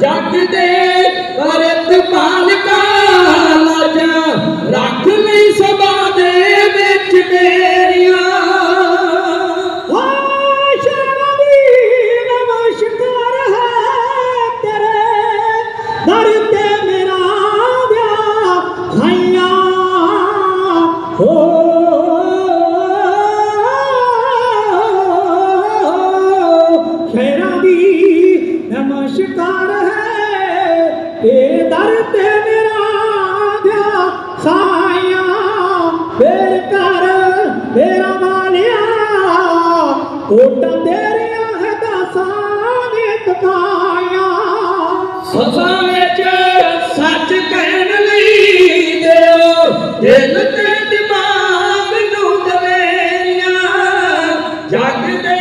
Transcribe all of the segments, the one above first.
ਜੱਗ ਦੇ ਵਰਤ ਪਾਲਕਾ ਲਾਜਾ, ਰੱਖ ਲਈ ਸਭਾ ਦੇ ਵਿੱਚ ਮੇਰੀਆਂ ਓ ਸ਼ਰਦੀ ਨਮਸਕਾਰ ਹੈ ਨਮਸਕਾਰ ਹੈ। ਇਹ ਦਰ ਤੇ ਮੇਰਾ ਵਿਆਹ ਸਾਈਆਂ, ਫੇਰ ਕਰ ਮੇਰਾ ਵਾਲਿਆ। ਓਟਾਂ ਤੇਰੀਆਂ ਹੈ ਦਾਸਾਂ ਨੇ ਤਕਾਇਆ ਸਭਾ ਵਿੱਚ ਸੱਚ ਕਹਿਣ ਲਈ ਦਿਓ, ਦਿਲ ਤੇ ਦਿਮਾਗ ਨੂੰ ਦਵੇਰੀਆਂ। ਜਗ ਦੇ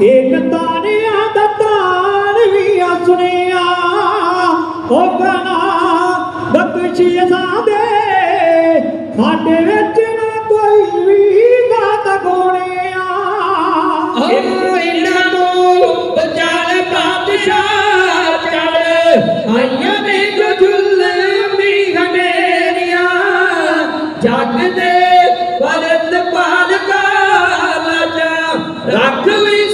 ਇੱਕ ਤਾਣਿਆ ਦਾ ਤਾਣ ਵੀ ਆ ਸੁਣਿਆ। ਹੋ ਗਨਾ ਬਖਸ਼ੀ ਸਾਦੇ ਸਾਡੇ ਵਿੱਚ ਨਾ ਕੋਈ ਵੀ ਦਾਤ ਗੋਣਿਆ। ਇਹਨਾਂ ਨੂੰ ਬਚਾਲ ਪਾਤਸ਼ਾਹ ਚੜ, ਆਈਆਂ ਨੇ ਜੋ ਜ਼ੁਲਮੀ ਹਨੇਰੀਆਂ। ਜਗ ਦੇ ਵਰਤ ਪਾਲਕਾ ਲਾਜਾ ਰੱਖ ਵੀ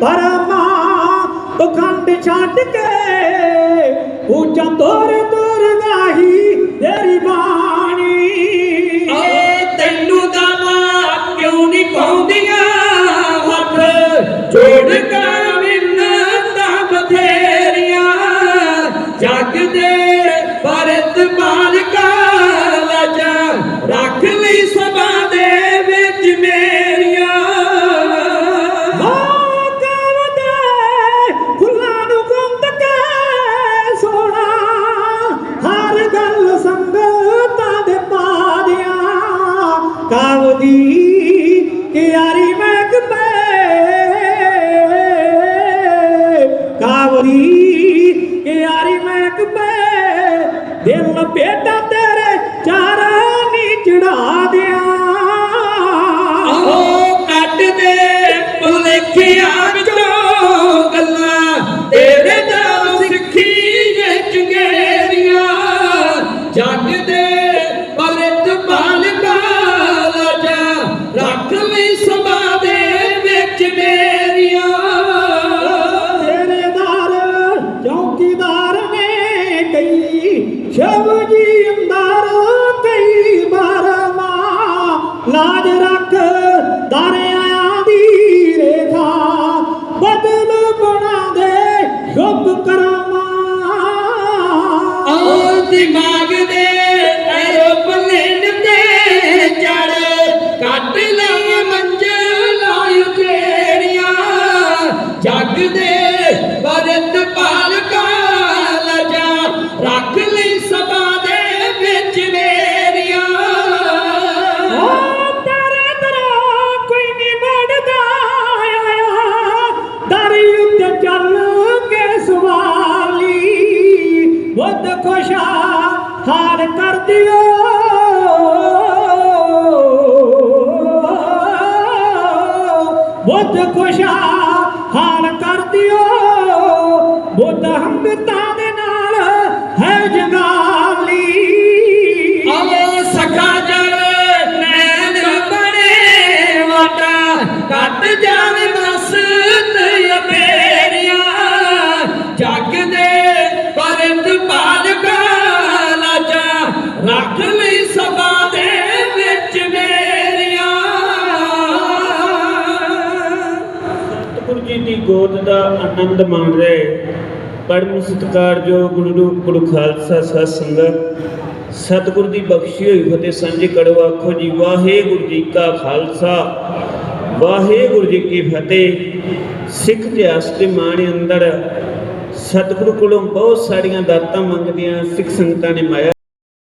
ਪਰਮਾ ਉਖੰਡ ਛੱਡ ਕੇ ਪੂਜਾ ਤੋਰ ਤੋਰ ਗਾਹੀ ਤੇਰੀ ਬਾਣੀ ਕਾਵਦੀ ਕਿਆਰੀ ਮਹਿਕ ਪੈ। ਕਾਵਦੀ ਕਿਆਰੀ ਮਹਿਕ ਪੈ। ਦਿਲ ਬੇਟਾ ਤੇਰੇ ਚਾਰਾਂ ਨੀ ਚੜਾ ਦਿਆਂ। ਖੁਸ਼ਾ ਹਾਰ ਕਰ ਦਿਓ। ਬੁੱਧ ਖੁਸ਼ਾ ਹਾਰ ਕਰ ਦਿਓ। ਬੁੱਧ ਹੰਗਤਾ ਗੋਦ ਦਾ ਆਨੰਦ ਮਾਣ ਰਹੇ। ਪਰਮ ਸਤਿਕਾਰਯੋਗ ਗੁਰੂ ਰੂਪ ਗੁਰੂ ਖਾਲਸਾ ਸਤ ਸੰਗਤ, ਸਤਿਗੁਰ ਦੀ ਬਖਸ਼ੀ ਹੋਈ ਫਤਿਹ ਸਾਂਝੀ ਕਰੋ। ਆਖੋ ਜੀ, ਵਾਹਿਗੁਰੂ ਜੀ ਕਾ ਖਾਲਸਾ, ਵਾਹਿਗੁਰੂ ਜੀ ਕੀ ਫਤਿਹ। ਸਿੱਖ ਇਤਿਹਾਸ ਦੇ ਮਾਣ ਅੰਦਰ ਸਤਿਗੁਰੂ ਕੋਲੋਂ ਬਹੁਤ ਸਾਰੀਆਂ ਦਾਤਾਂ ਮੰਗਦੀਆਂ, ਸਿੱਖ ਸੰਗਤਾਂ ਨੇ ਮਾਇਆ